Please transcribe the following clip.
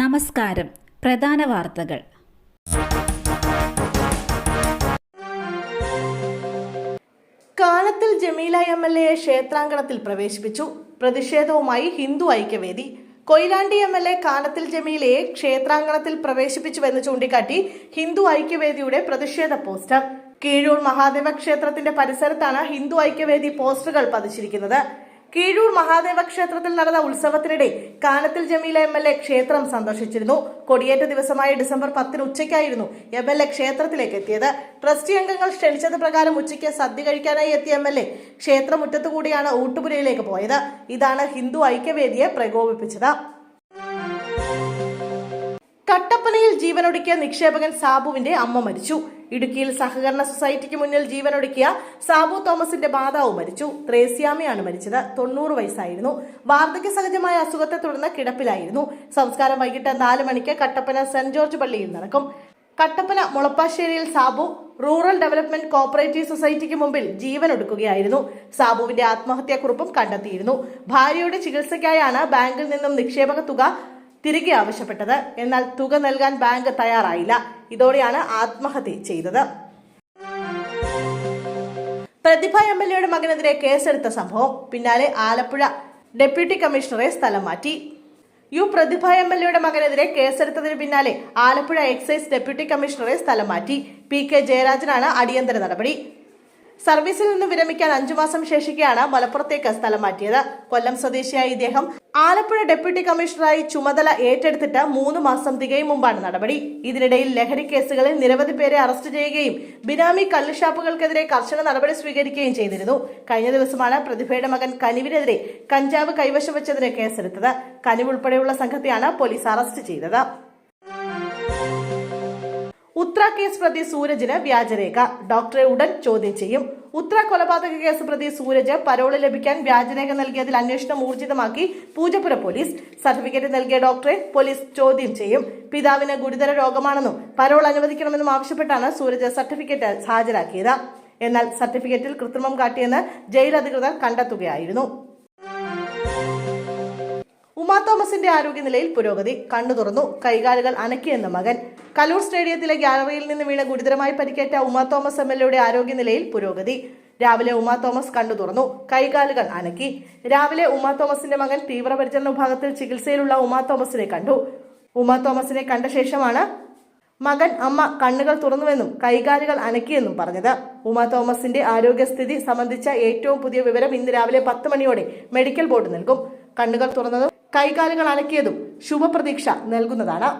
നമസ്കാരം. പ്രധാന വാർത്തകൾ. കാലത്തിൽ ജമീല എം എൽ എയെ ക്ഷേത്രാങ്കണത്തിൽ പ്രവേശിപ്പിച്ചു. പ്രതിഷേധവുമായി Hindu Aikyavedi. Koyilandy M L A Kanathil ജമീലയെ ക്ഷേത്രാങ്കണത്തിൽ പ്രവേശിപ്പിച്ചുവെന്ന് ചൂണ്ടിക്കാട്ടി ഹിന്ദു ഐക്യവേദിയുടെ പ്രതിഷേധ പോസ്റ്റർ. കീഴൂർ മഹാദേവ ക്ഷേത്രത്തിന്റെ പരിസരത്താണ് ഹിന്ദു ഐക്യവേദി പോസ്റ്ററുകൾ പതിച്ചിരിക്കുന്നത്. കീഴൂർ മഹാദേവ ക്ഷേത്രത്തിൽ നടന്ന ഉത്സവത്തിനിടെ Kanathil Jameela M L A ക്ഷേത്രം സന്ദർശിച്ചിരുന്നു. കൊടിയേറ്റ ദിവസമായ ഡിസംബർ പത്തിന് ഉച്ചയ്ക്കായിരുന്നു എം എൽ എ ക്ഷേത്രത്തിലേക്ക് എത്തിയത്. ട്രസ്റ്റി അംഗങ്ങൾ ക്ഷണിച്ചത് പ്രകാരം ഉച്ചയ്ക്ക് സദ്യ കഴിക്കാനായി എത്തിയ എം എൽ എ ക്ഷേത്രമുറ്റത്തുകൂടിയാണ് ഊട്ടുപുരയിലേക്ക് പോയത്. ഇതാണ് ഹിന്ദു ഐക്യവേദിയെ പ്രകോപിപ്പിച്ചത്. കട്ടപ്പനയിൽ ജീവനൊടുക്കിയ നിക്ഷേപകൻ സാബുവിന്റെ അമ്മ മരിച്ചു. ഇടുക്കിയിൽ സഹകരണ സൊസൈറ്റിക്ക് മുന്നിൽ ജീവനൊടുക്കിയ സാബു തോമസിന്റെ മാതാവ് മരിച്ചു. ത്രേസ്യാമയാണ് മരിച്ചത്. തൊണ്ണൂറ് വയസ്സായിരുന്നു. വാർദ്ധക്യ സഹജമായ അസുഖത്തെ തുടർന്ന് കിടപ്പിലായിരുന്നു. സംസ്കാരം വൈകിട്ട് നാല് മണിക്ക് കട്ടപ്പന സെന്റ് ജോർജ് പള്ളിയിൽ നടക്കും. കട്ടപ്പന മുളപ്പാശ്ശേരിയിൽ സാബു റൂറൽ ഡെവലപ്മെന്റ് കോപ്പറേറ്റീവ് സൊസൈറ്റിക്ക് മുമ്പിൽ ജീവനൊടുക്കുകയായിരുന്നു. സാബുവിന്റെ ആത്മഹത്യാക്കുറിപ്പും കണ്ടെത്തിയിരുന്നു. ഭാര്യയുടെ ചികിത്സയ്ക്കായാണ് ബാങ്കിൽ നിന്നും നിക്ഷേപക തുക തിരികെ ആവശ്യപ്പെട്ടത്. എന്നാൽ തുക നൽകാൻ ബാങ്ക് തയ്യാറായില്ല. ഇതോടെയാണ് ആത്മഹത്യ ചെയ്തത്. പ്രതിഭ എം എൽ എയുടെ മകനെതിരെ കേസെടുത്ത സംഭവം. പിന്നാലെ ആലപ്പുഴ ഡെപ്യൂട്ടി കമ്മീഷണറെ സ്ഥലം മാറ്റി. യു പ്രതിഭ എം എൽ എയുടെ മകനെതിരെ കേസെടുത്തതിന് പിന്നാലെ ആലപ്പുഴ എക്സൈസ് ഡെപ്യൂട്ടി കമ്മീഷണറെ സ്ഥലം മാറ്റി. പി കെ ജയരാജനാണ് അടിയന്തര നടപടി. സർവീസിൽ നിന്ന് വിരമിക്കാൻ അഞ്ചു മാസം ശേഷിക്കെയാണ് മലപ്പുറത്തേക്ക് സ്ഥലം മാറ്റിയത്. കൊല്ലം സ്വദേശിയായ ഇദ്ദേഹം ആലപ്പുഴ ഡെപ്യൂട്ടി കമ്മീഷണറായി ചുമതല ഏറ്റെടുത്തിട്ട് മൂന്ന് മാസം തികയും മുമ്പാണ് നടപടി. ഇതിനിടയിൽ ലഹരി കേസുകളിൽ നിരവധി പേരെ അറസ്റ്റ് ചെയ്യുകയും ബിനാമി കള്ളുഷാപ്പുകൾക്കെതിരെ കർശന നടപടി സ്വീകരിക്കുകയും ചെയ്തിരുന്നു. കഴിഞ്ഞ ദിവസമാണ് പ്രതിഭയുടെ മകൻ കനിവിനെതിരെ കഞ്ചാവ് കൈവശം വെച്ചതിന് കേസെടുത്തത്. കനിവ് ഉൾപ്പെടെയുള്ള സംഘത്തെയാണ് പോലീസ് അറസ്റ്റ് ചെയ്തത്. ഉത്ര കേസ് പ്രതി സൂരജിന് വ്യാജരേഖ. ഡോക്ടറെ ഉടൻ ചോദ്യം ചെയ്യും. ഉത്ര കൊലപാതക കേസ് പ്രതി സൂരജ് പരോൾ ലഭിക്കാൻ വ്യാജരേഖ നൽകിയതിൽ അന്വേഷണം ഊർജിതമാക്കി പൂജപ്പുര പോലീസ്. സർട്ടിഫിക്കറ്റ് നൽകിയ ഡോക്ടറെ പോലീസ് ചോദ്യം ചെയ്യും. പിതാവിന് ഗുരുതര രോഗമാണെന്നും പരോൾ അനുവദിക്കണമെന്നും ആവശ്യപ്പെട്ടാണ് സൂരജ് സർട്ടിഫിക്കറ്റ് ഹാജരാക്കിയത്. എന്നാൽ സർട്ടിഫിക്കറ്റിൽ കൃത്രിമം കാട്ടിയെന്ന് ജയിൽ അധികൃതർ കണ്ടെത്തുകയായിരുന്നു. ഉമാ തോമസിന്റെ ആരോഗ്യനിലയിൽ പുരോഗതി കണ്ണു തുറന്നു. കൈകാലുകൾ അനക്കിയെന്ന മകൻ. കലൂർ സ്റ്റേഡിയത്തിലെ ഗ്യാലറിയിൽ നിന്ന് വീണ ഗുരുതരമായി പരിക്കേറ്റ ഉമാ തോമസ് എം എൽ എയുടെ ആരോഗ്യനിലയിൽ പുരോഗതി. രാവിലെ ഉമാ തോമസ് കണ്ണു തുറന്നു. കൈകാലുകൾ അനക്കി. രാവിലെ ഉമാ തോമസിന്റെ മകൻ തീവ്രപരിചരണ വിഭാഗത്തിൽ ചികിത്സയിലുള്ള ഉമാ തോമസിനെ കണ്ടു. ഉമാ തോമസിനെ കണ്ട ശേഷമാണ് മകൻ അമ്മ കണ്ണുകൾ തുറന്നുവെന്നും കൈകാലുകൾ അനക്കിയെന്നും പറഞ്ഞത്. ഉമാ തോമസിന്റെ ആരോഗ്യസ്ഥിതി സംബന്ധിച്ച ഏറ്റവും പുതിയ വിവരം ഇന്ന് രാവിലെ പത്ത് മണിയോടെ മെഡിക്കൽ ബോർഡ് നൽകും. കണ്ണുകൾ തുറന്നതും കൈകാലുകൾ അലക്കിയതും ശുഭപ്രതീക്ഷ നൽകുന്നതാണ്